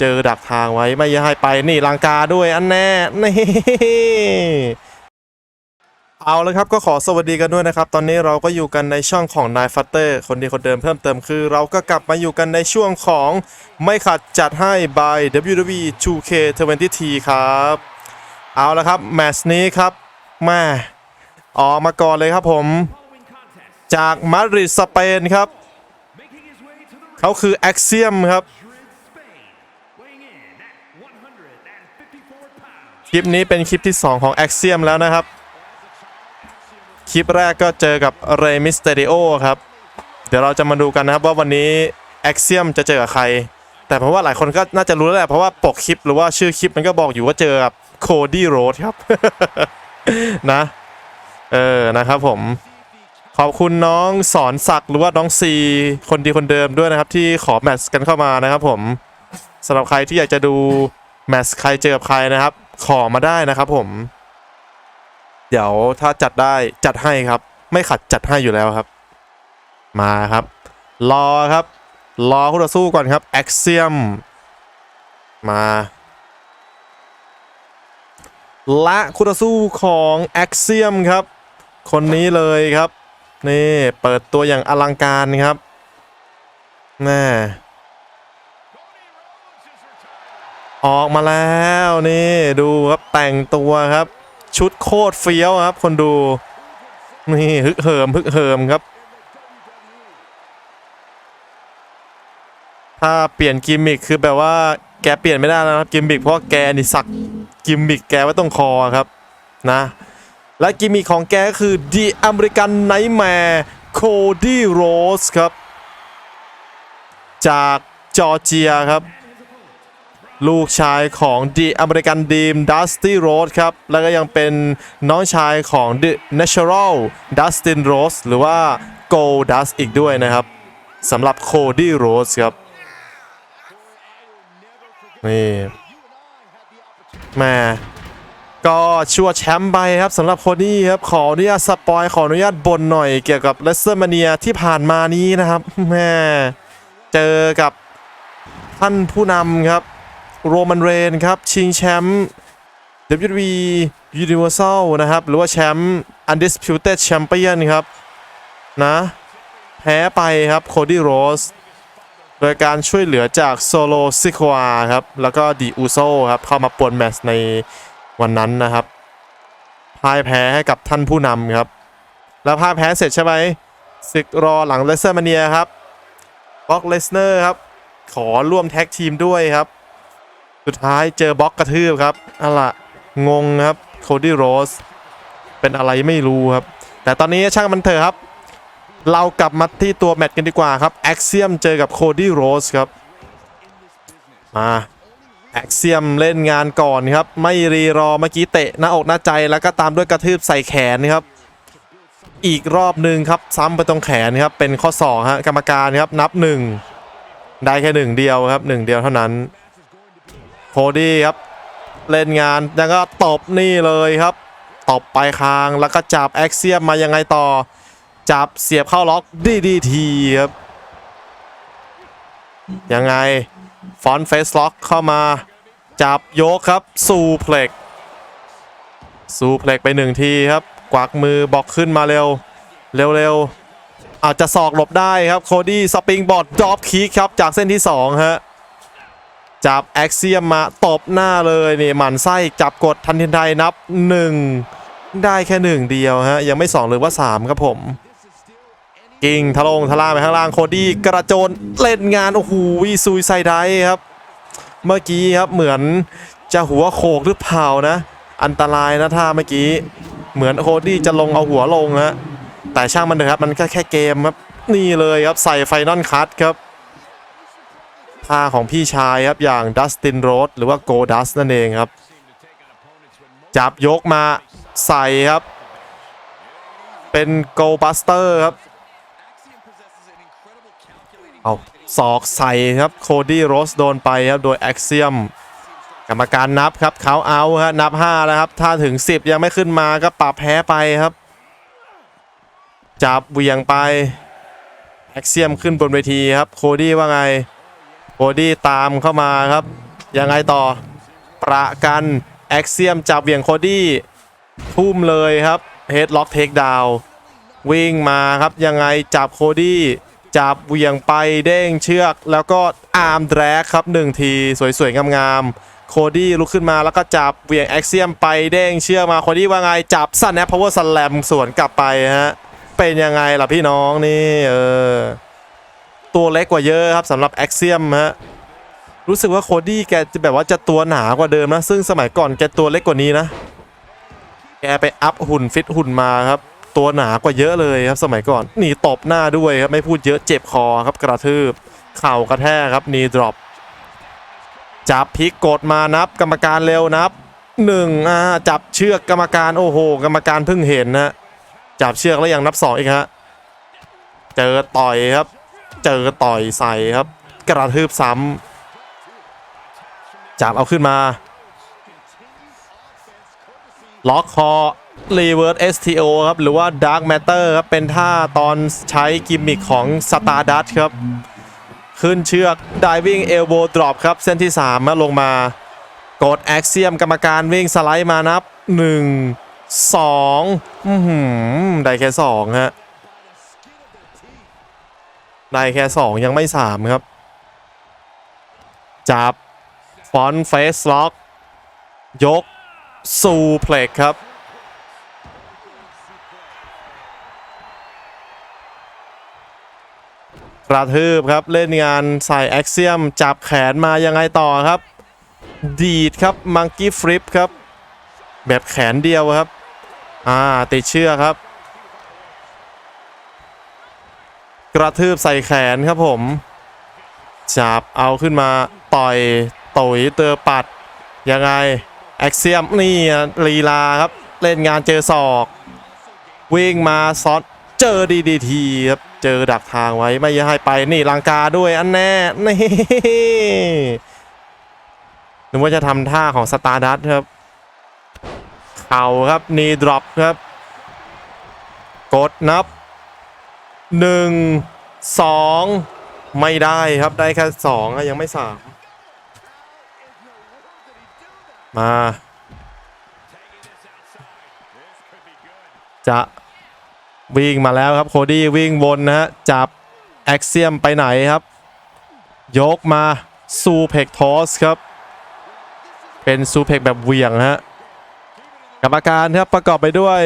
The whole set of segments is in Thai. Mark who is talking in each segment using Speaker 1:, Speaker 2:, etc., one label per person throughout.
Speaker 1: เจอดักทางไว้ไม่ให้ไปนี่ลังกาด้วยอันแน่นี่เอาลยครับก็ขอสวัสดีกันด้วยนะครับ ตอนนี้เราก็อยู่กันในช่องของนายฟัตเตอร์คนดีคนเดิมเพิ่มเติมคือ เราก็กลับมาอยู่กันในช่วงของไม่ขัดจัดให้ by WWE 2K20 ครับ เอาละครับ แมตช์นี้ครับแม่ออกมาก่อนเลยครับผม จากมาดริดสเปนครับ เขาคือ Axiom ครับ ลิปนี้เป็นคลิปที่ 2 ของ Axiom แล้วนะครับ คลิปแรกก็เจอกับเรมิสเต r ริโอครับ เดี๋ยวเราจะมาดูกันนะครับว่าวันนี้ Axiom จะเจอกับใคร แต่เพราะว่าหลายคนก็น่าจะรู้แล้วแหละเพราะว่าปกคลิปหรือว่าชื่อคลิปมันก็บอกอยู่ว่าเจอกับโคดี้โรดครับนะเออนะครับผมขอบคุณน้องสอนศักดิ์หรือว่าน้องซีคนดีคนเดิมด้วยนะครับ ที่ขอแมตช์กันเข้ามานะครับผมสำหรับใครที่อยากจะดูแมตช์ใครเจอกับใครนะครับ ขอมาได้นะครับผม เดี๋ยวถ้าจัดได้จัดให้ครับ ไม่ขัดจัดให้อยู่แล้วครับ มาครับ รอครับ รอคู่ต่อสู้ก่อนครับ Axiom มมาและคู่ต่อสู้ของ Axiom ครับ คนนี้เลยครับ นี่ เปิดตัวอย่างอลังการครับแน่ ออกมาแล้วนี่ดูครับแต่งตัวครับ ชุดโคตรเฟี้ยวครับ คนดูนี่ฮึกเหิมฮึกเหิมครับ ถ้าเปลี่ยนกิมมิคคือแบบว่าแกเปลี่ยนไม่ได้แล้วนะครับกิมมิคเพราะแกนี่สักกิมมิคแกไว้ตรงคอครับนะและกิมมิคของแกก็คือ The American Nightmare Cody Rhodes ครับ จากจอร์เจียครับ ลูกชายของ The American Dream Dusty Rose ครับ แล้วก็ยังเป็นน้องชายของ The Natural Dustin Rhodes หรือว่า Gold Dust อีกด้วยนะครับสำหรับ Cody Rhodes ครับ นี่แม่ก็ชัวร์แชมป์ไปครับสำหรับโคดี้ครับ ขออนุญาตสปอยขออนุญาตบนหน่อยเกี่ยวกับเลสเซอร์มาเนียที่ผ่านมานี้นะครับแม่เจอกับท่านผู้นำครับ โรมันเรนครับ ชิงแชมป์ WWE Universal นะครับ หรือว่าแชมป์ Undisputed Champion ครับ นะ แพ้ไปครับโคดี้โรสโดยการช่วยเหลือจากโซโลซิควาครับ แล้วก็ดีอูโซครับ เข้ามาปวนแมตช์ในวันนั้นนะครับพ่ายแพ้ให้กับท่านผู้นำครับ แล้วพ่ายแพ้เสร็จใช่ไหมศึกรอหลังเลสเซอร์มาเนียครับบ็อกเลสเนอร์ครับ ขอร่วมแท็กทีมด้วยครับ สุดท้ายเจอบล็อกกระทืบครับอะล่ะงงครับโคดี้โรสเป็นอะไรไม่รู้ครับ แต่ตอนนี้ช่างมันเถอะครับ เรากลับมาที่ตัวแมตช์กันดีกว่าครับ Axiom เจอกับโคดี้โรสครับมา Axiom เล่นงานก่อนครับ ไม่รีรอเมื่อกี้เตะหน้าอกหน้าใจแล้วก็ตามด้วยกระทืบใส่แขนครับ อีกรอบหนึ่งครับ ซ้ำไปตรงแขนครับ เป็นข้อศอกฮะกรรมการครับนับหนึ่งได้แค่หนึ่งเดียวครับหนึ่งเดียวเท่านั้น คดี้ครับ เล่นงานแล้วก็ตบนี่เลยครับตบไปคางแล้วก็จับ Axiom มายังไงต่อ จับเสียบเข้าล็อก DDT ครับ ยังไง ฟอนเฟสล็อกเข้ามา จับยกครับซูเพล็กซูเพล็กไปหนึ่งทีครับ กวักมือบอกขึ้นมาเร็ว เร็วๆอาจจะศอกหลบได้ครับ โคดี้สปริงบอร์ดดรอปคิกครับ จากเส้นที่ 2 ฮะ จับแอ็กเซียมมาตบหน้าเลยนี่หมันไส้จับกดทันทีใดนับ 1 ได้แค่หนึ่งเดียวฮะ ยังไม่ 2 หรือว่า 3 ครับผม กิ่งทะลงทะล่าไปข้างล่างโคดี้กระโจนเล่นงาน โอ้โหซุยไซได้ครับ เมื่อกี้ครับเหมือนจะหัวโขกหรือเปล่านะ อันตรายนะท่าเมื่อกี้ เหมือนโคดี้จะลงเอาหัวลงฮะแต่ช่างมันเถอะครับมันก็แค่เกมครับนี่เลยครับใส่ไฟนอลคัตครับ ท่าของพี่ชายครับ อย่างดัสตินโรสหรือว่าโกดัสนั่นเองครับ จับยกมาใส่ครับ เป็นโกบัสเตอร์ครับ เอาศอกใส่ครับโคดี้โรสโดนไปครับ โดย Axiom กรรมการนับครับเขาเอาฮะนับ 5 แล้วครับ ถ้าถึง 10 ยังไม่ขึ้นมาก็ปรับแพ้ไปครับ จับเวียงไป Axiom ขึ้นบนเวทีครับ โคดี้ว่าไง โคดี้ตามเข้ามาครับ ยังไงต่อประกัน แอ็กเซียมจับเวียงโคดี้ทุ่มเลยครับเฮดล็อกเทคดาววิ่งมาครับยังไงจับโคดี้จับเวียงไปเด้งเชือก แล้วก็อาร์มแดรกครับหนึ่งทีสวยๆงามๆโคดี้ลุกขึ้นมาแล้วก็จับเวียงแอ็กเซียมไปเด้งเชือกมาโคดี้ว่าไงจับซันแอปพาวเวอร์สแลมสวนกลับไปฮะเป็นยังไงล่ะพี่น้องนี่เออ ตัวเล็กกว่าเยอะครับสำหรับแอ็กเซียมฮะรู้สึกว่าโคดี้แกจะแบบว่าจะตัวหนากว่าเดิมนะ ซึ่งสมัยก่อนแกตัวเล็กกว่านี้นะ แกไปอัพหุ่นฟิตหุ่นมาครับ ตัวหนากว่าเยอะเลยครับสมัยก่อนนี่ตบหน้าด้วยครับไม่พูดเยอะเจ็บคอครับกระทืบเข่ากระแทกครับนีดรอปจับพลิกกดมานับกรรมการเร็วนับหนึ่งอ่าจับเชือกกรรมการโอ้โห กรรมการเพิ่งเห็นนะจับเชือกแล้วยังนับสองอีกฮะเจอต่อยครับ เจอต่อยใส่ครับ กระทืบซ้ำจับเอาขึ้นมา ล็อกคอ Reverse STO ครับ หรือว่า Dark Matter ครับ เป็นท่าตอนใช้กิมมิคของ Stardust ครับ ขึ้นเชือก Diving Elbow Drop ครับ เส้นที่3มาลงมากด Axiom กรรมการวิ่งสไลด์มานับ 1 2 อื้อหือได้แค่ 2 ฮะ ได้แค่ 2 ยังไม่ 3 ครับ จับ ฟอนเฟสล็อก ยก ซูเพล็กครับ กระทืบครับ เล่นงานใส่แอ็กเซียม จับแขนมายังไงต่อครับ ดีดครับ มังกี้ฟลิปครับ แบบแขนเดียวครับ อ่าติดเชือกครับ กระทืบใส่แขนครับผม จับเอาขึ้นมาต่อยต่อยเตอปัด ยังไง แอ็กเซียมนี่ลีลาครับ เล่นงานเจอศอก วิ่งมาซอดเจอดีดีทีครับ เจอดักทางไว้ไม่ยให้ไปนี่ลังกาด้วยอันแน่นี่นึกว่าจะทำท่าของสตาร์ดัตครับ เข่าครับนีดรอปครับ กดนับ หนึ่งสองไม่ได้ครับได้แค่สองอะยังไม่สามมาจะวิ่งมาแล้วครับโคดี้วิ่งวนนะฮะจับแอ็กเซียมไปไหนครับ ยกมาซูเพกทอสครับ เป็นซูเพกแบบเวี่ยงฮะ รรมการครับประกอบไปด้วย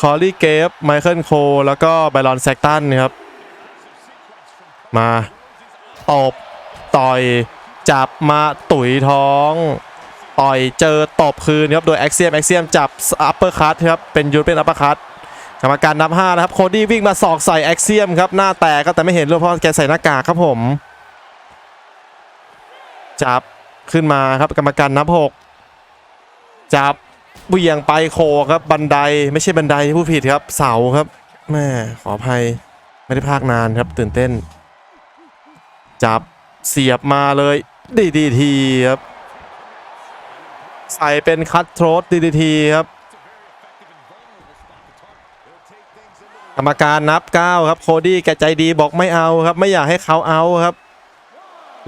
Speaker 1: คอลลี่เกฟไมเคิลโค แล้วก็ไบรอนแซกตันครับ มาตบต่อยจับมาตุ๋ยท้อง ต่อยเจอตบคืนครับ โดยแอ็กเซียมแอ็กเซียมจับอัปเปอร์คัตครับ เป็นยูเป็นอัปเปอร์คัตกรรมการนับ5นะครับ โคดี้วิ่งมาสอกใส่แอ็กเซียมครับ หน้าแตกก็แต่ไม่เห็นเลยเพราะแกใส่หน้ากากครับผม จับขึ้นมาครับกรรมการนับ6จับ เบี่ยงไปโคครับบันไดไม่ใช่บันไดผู้ผิดครับ เสาครับแม่ขออภัยไม่ได้พากนานครับ ตื่นเต้น จับเสียบมาเลยดีดีทีครับ ใส่เป็นคัตโทรสดีดีทีครับ กรรมการนับ 9 ครับ โคดี้แกใจดีบอกไม่เอาครับ ไม่อยากให้เขาเอาครับ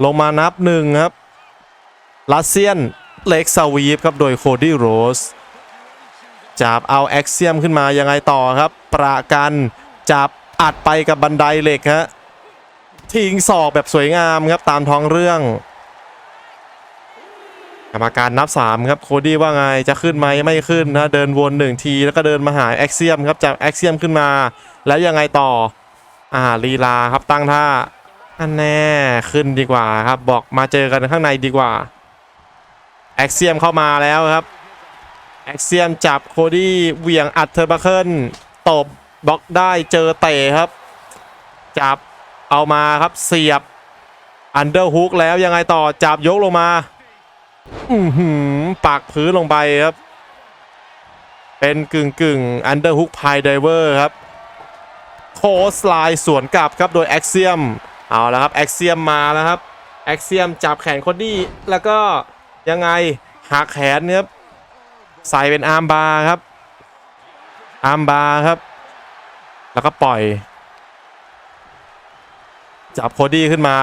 Speaker 1: ลงมานับหนึ่งครับลัสเซียนเล็กซาวีฟครับ โดยโคดี้โรส จับเอาแอ็กเซียมขึ้นมายังไงต่อครับ ประกันจับอัดไปกับบันไดเหล็กฮะทิ้งศอกแบบสวยงามครับตามท้องเรื่องกรรมการนับ 3 ครับโคดี้ว่าไงจะขึ้นไหมไม่ขึ้นนะเดินวนหนึ่งทีแล้วก็เดินมาหาแอ็กเซียมครับจากแอ็กเซียมขึ้นมา แล้วยังไงต่ออ่าลีลาครับตั้งท่าอันแน่ขึ้นดีกว่าครับบอกมาเจอกันข้างในดีกว่าแอ็กเซียมเข้ามาแล้วครับ แอ็กเซียมจับโคดี้เวียงอัดเทอร์บัคเคิลตบบล็อกได้เจอเตะครับ จับเอามาครับเสียบอันเดอร์ฮุกแล้วยังไงต่อจับยกลงมา อือหือปักพื้นลงไปครับ เป็นกึ่งกึ่งอันเดอร์ฮุกพายไดเวอร์ครับ โคสไลน์สวนกลับครับโดยแอ็กเซียมเอาแล้วครับแอ็กเซียมมาแล้วครับแอ็กเซียมจับแขนคนดี้แล้วก็ยังไงหักแขนครับ ใส่เป็นอาร์มบาร์ครับ อาร์มบาร์ครับ แล้วก็ปล่อย จับโคดี้ขึ้นมา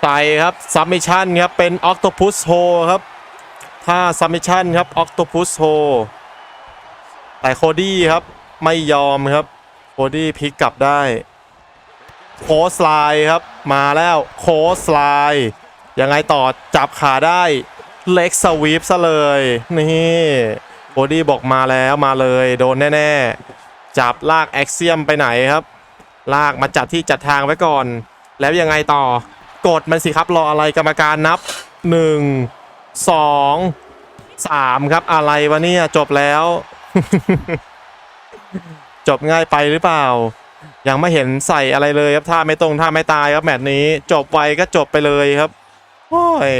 Speaker 1: ใสไปครับซับมิชันครับ เป็นอ c ตพุสโฮครับถ้าซับมิชันครับอ c ตพุสโฮแต่โคดี้ครับ ไม่ยอมครับ โคดี้พลิกกลับได้โคสไลน์ครับ มาแล้วโคสไลยังไงต่อจับขาได้ เล็กสวีปซะเลย นี่โคดี้บอกมาแล้วมาเลยโดนแน่ ๆ จับลากแอ็กเซียมไปไหนครับ ลากมาจัดที่จัดทางไว้ก่อน แล้วยังไงต่อกดมันสิครับรออะไรกรรมการนับ 1 2 3 ครับอะไรวะเนี่ยจบแล้ว จบง่ายไปหรือเปล่า ยังไม่เห็นใส่อะไรเลยครับท่าไม่ตรงท่าไม่ตายครับแมตช์นี้ จบไวก็จบไปเลยครับโอ้ย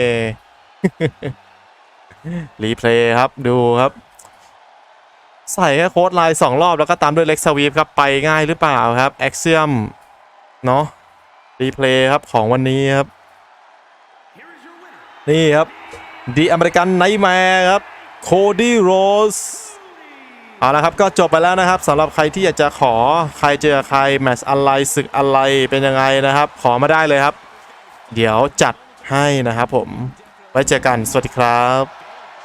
Speaker 1: รีเพลย์ครับดูครับ ใส่แค่โค้ดไลน์สองรอบแล้วก็ตามด้วยเล็กสวีปครับ ไปง่ายหรือเปล่าครับ แอคเซียม เนาะรีเพลย์ครับของวันนี้ครับ นี่ครับดีอเมริกันไนแมร์ครับ โคดี้โรสเอาละครับก็จบไปแล้วนะครับสำหรับใครที่อยากจะขอใครเจอใครแมตช์อะไรศึกอะไรเป็นยังไงนะครับ ขอมาได้เลยครับ เดี๋ยวจัดให้นะครับผม ไว้เจอกัน สวัสดีครับ